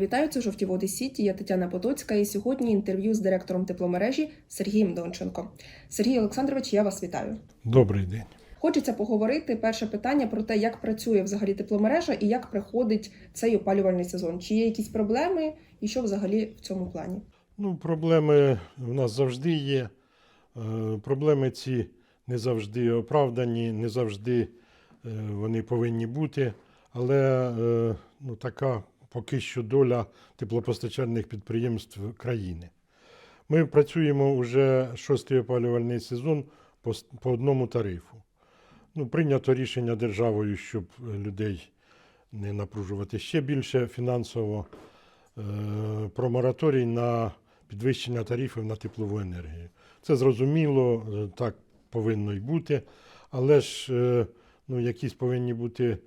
Вітаю, це жовті води Сіті. Я Тетяна Потоцька. І сьогодні інтерв'ю з директором тепломережі Сергієм Донченко. Сергій Олександрович, я вас вітаю. Добрий день. Хочеться поговорити перше питання про те, як працює взагалі тепломережа і як приходить цей опалювальний сезон. Чи є якісь проблеми, і що взагалі в цьому плані? Ну, проблеми в нас завжди є. Е, Проблеми ці не завжди оправдані, не завжди е, вони повинні бути. Але е, ну, така поки що доля теплопостачальних підприємств країни. Ми працюємо вже шостий опалювальний сезон по, по одному тарифу. Ну, прийнято рішення державою, щоб людей не напружувати ще більше фінансово е, про мораторій на підвищення тарифів на теплову енергію. Це зрозуміло, е, так повинно й бути, але ж е, ну, якісь повинні бути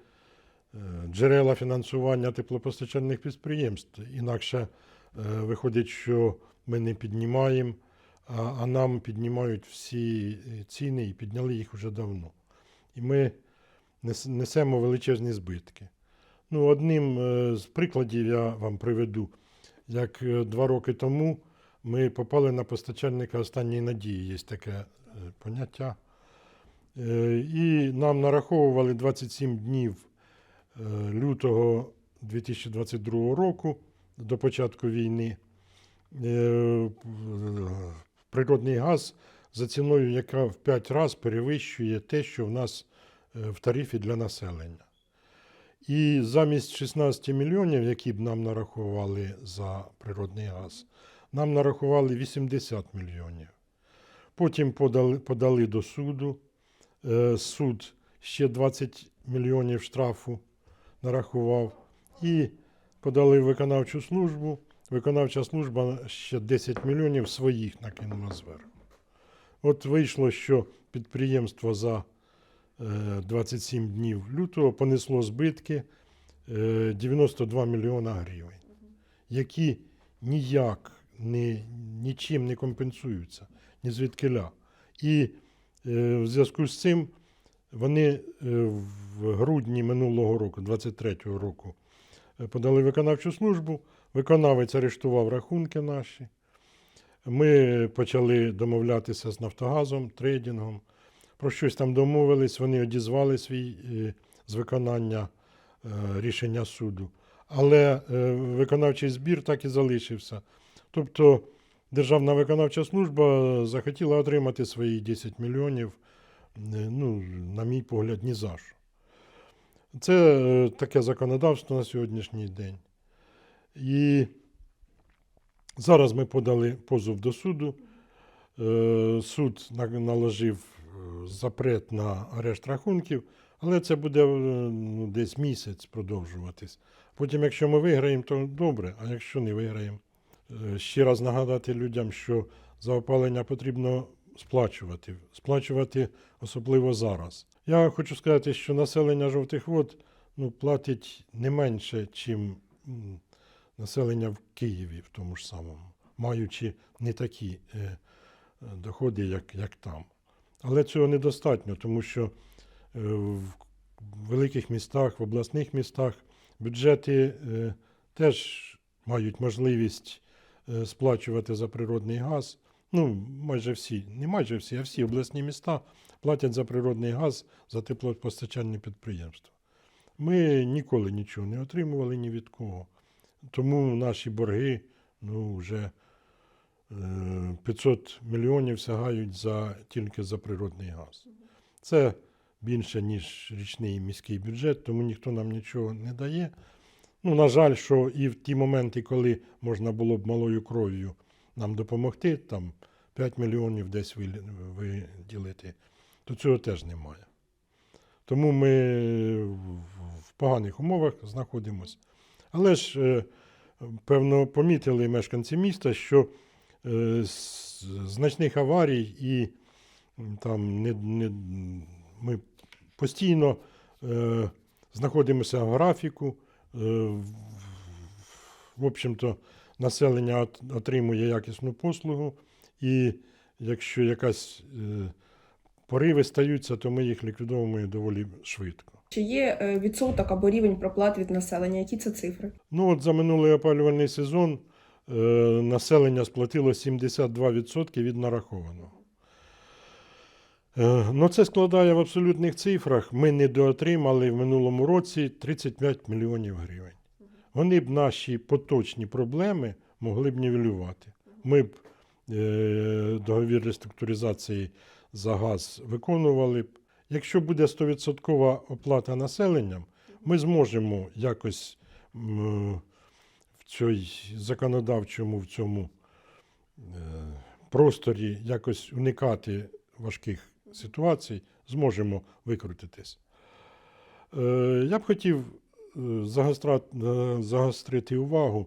джерела фінансування теплопостачальних підприємств. Інакше е, виходить, що ми не піднімаємо, а, нам піднімають всі е, ціни і підняли їх вже давно. І ми несемо величезні збитки. Ну, одним е, з прикладів я вам приведу, як е, два роки тому ми попали на постачальника останньої надії, є таке е, поняття. Е, І нам нараховували 27 днів е, лютого 2022 року до початку війни е, природний газ за ціною, яка в 5 разів перевищує те, що в нас е, в тарифі для населення. І замість 16 мільйонів, які б нам нарахували за природний газ, нам нарахували 80 мільйонів. Потім подали, подали до суду. Е, Суд ще 20 мільйонів штрафу нарахував. І подали виконавчу службу. Виконавча служба ще 10 мільйонів своїх накинула зверху. От вийшло, що підприємство за е, 27 днів лютого понесло збитки е, 92 мільйона гривень, які ніяк не, нічим не компенсуються, ні звідкиля. І е, в зв'язку з цим вони е, в грудні минулого року, 23-го року, е, подали виконавчу службу. Виконавець арештував рахунки наші. Ми почали домовлятися з Нафтогазом, трейдингом. Про щось там домовились, вони одізвали свій е, з виконання рішення суду. Але виконавчий збір так і залишився. Тобто Державна виконавча служба захотіла отримати свої 10 мільйонів, ну, на мій погляд, ні за що. Це е, таке законодавство на сьогоднішній день. І зараз ми подали позов до суду. Е, Суд наложив е, запрет на арешт рахунків, але це буде ну, десь місяць продовжуватись. Потім, якщо ми виграємо, то добре, а якщо не виграємо, ще раз нагадати людям, що за опалення потрібно сплачувати, сплачувати особливо зараз. Я хочу сказати, що населення жовтих вод ну, платить не менше, чим населення в Києві, в тому ж самому, маючи не такі е, е, доходи, як, як там. Але цього недостатньо, тому що е, в великих містах, в обласних містах бюджети е, теж мають можливість сплачувати за природний газ. Ну, майже всі, не майже всі, а всі обласні міста платять за природний газ за теплопостачальні підприємства. Ми ніколи нічого не отримували ні від кого. Тому наші борги ну, вже е, 500 мільйонів сягають за, тільки за природний газ. Це більше, ніж річний міський бюджет, тому ніхто нам нічого не дає. Ну, на жаль, що і в ті моменти, коли можна було б малою кров'ю нам допомогти, там 5 мільйонів десь виділити, то цього теж немає. Тому ми в- поганих умовах знаходимося. Але ж, е, певно, помітили мешканці міста, що е, значних аварій і там не, не, ми постійно е, знаходимося в графіку. Е, в общем-то, населення отримує якісну послугу, і якщо якась е, пориви стаються, то ми їх ліквідовуємо доволі швидко. Чи є е, відсоток або рівень проплат від населення? Які це цифри? Ну от за минулий опалювальний сезон е, населення сплатило 72% від нарахованого. Ну це складає в абсолютних цифрах. Ми недоотримали в минулому році 35 мільйонів гривень. Вони б наші поточні проблеми могли б нівелювати. Ми б е, договір реструктуризації за газ виконували б. Якщо буде 100% оплата населенням, ми зможемо якось м, в цій законодавчому в цьому е, просторі якось уникати важких ситуацій, зможемо викрутитись. Е, Я б хотів е, е, загострити увагу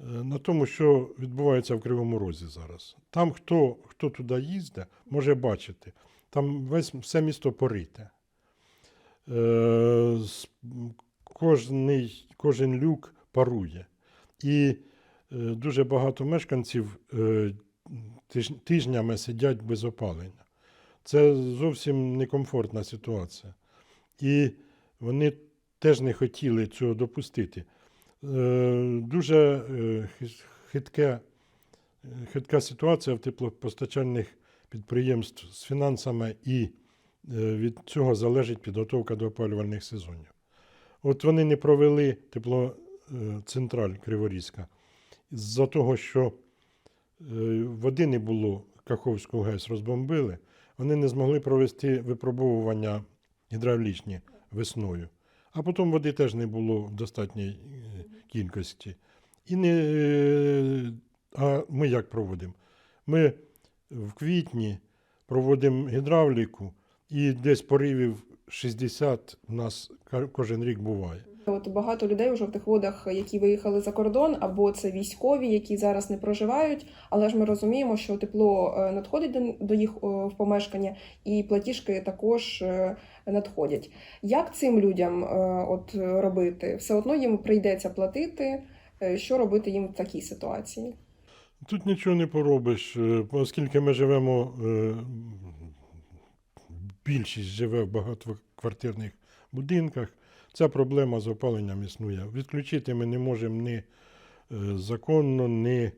е, на тому, що відбувається в Кривому Розі зараз. Там, хто, хто туди їздить, може бачити. Там весь все місто порите. Е, Кожний, кожен люк парує. І е, дуже багато мешканців е, тижнями сидять без опалення. Це зовсім некомфортна ситуація. І вони теж не хотіли цього допустити. Е, Дуже е, хитке, хитка ситуація в теплопостачальних підприємств з фінансами, і е, від цього залежить підготовка до опалювальних сезонів. От вони не провели теплоцентраль Криворізька з-за того, що води не було, Каховську ГЕС розбомбили, вони не змогли провести випробовування гідравлічні весною. А потім води теж не було в достатній е, кількості. І не, е, а ми як проводимо? Ми в квітні проводимо гідравліку, і десь поривів 60 у нас кожен рік буває. От багато людей у жовтих водах, які виїхали за кордон, або це військові, які зараз не проживають. Але ж ми розуміємо, що тепло е, надходить до, їх в помешкання, і платіжки також е, надходять. Як цим людям е, от робити? Все одно їм прийдеться платити. Що робити їм в такій ситуації? Тут нічого не поробиш, оскільки ми живемо, більшість живе в багатоквартирних будинках, ця проблема з опаленням існує. Відключити ми не можемо ні е, законно, ні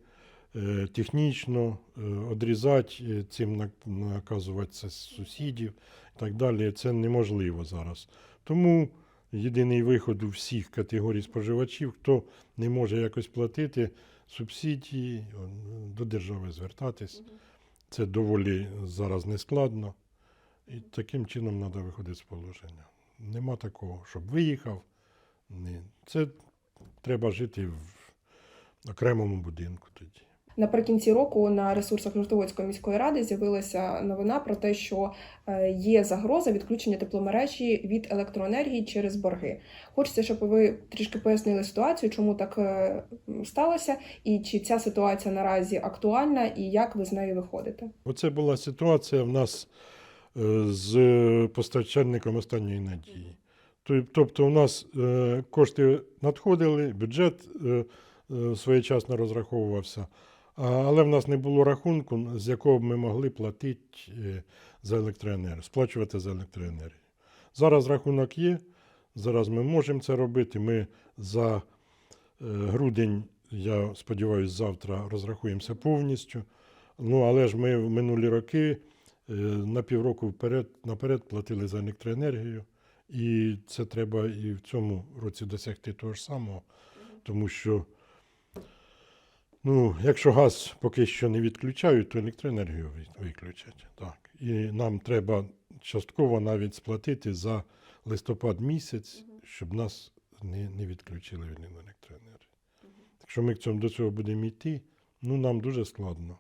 е, технічно е, одрізати, цим наказувати сусідів і так далі. Це неможливо зараз. Тому єдиний виход у всіх категорій споживачів, хто не може якось платити, субсидії, до держави звертатись. Це доволі зараз нескладно. І таким чином треба виходити з положення. Нема такого, щоб виїхав. Ні. Це треба жити в окремому будинку тоді. Наприкінці року на ресурсах Жовтоводської міської ради з'явилася новина про те, що е, є загроза відключення тепломережі від електроенергії через борги. Хочеться, щоб ви трішки пояснили ситуацію, чому так е, сталося, і чи ця ситуація наразі актуальна, і як ви з нею виходите. Оце була ситуація в нас з постачальником останньої надії. Тобто, у нас е, кошти надходили, бюджет е, е, своєчасно розраховувався, але в нас не було рахунку, з якого ми могли платити е, за електроенергію, сплачувати за електроенергію. Зараз рахунок є, зараз ми можемо це робити. Ми за е, грудень, я сподіваюся, завтра розрахуємося повністю. Ну, але ж ми в минулі роки е, на півроку вперед, наперед платили за електроенергію. І це треба і в цьому році досягти того ж самого. Тому що, ну, якщо газ поки що не відключають, то електроенергію виключать. Так. І нам треба частково навіть сплатити за листопад місяць, щоб нас не, не відключили від електроенергії. Якщо ми до цього будемо йти, ну нам дуже складно.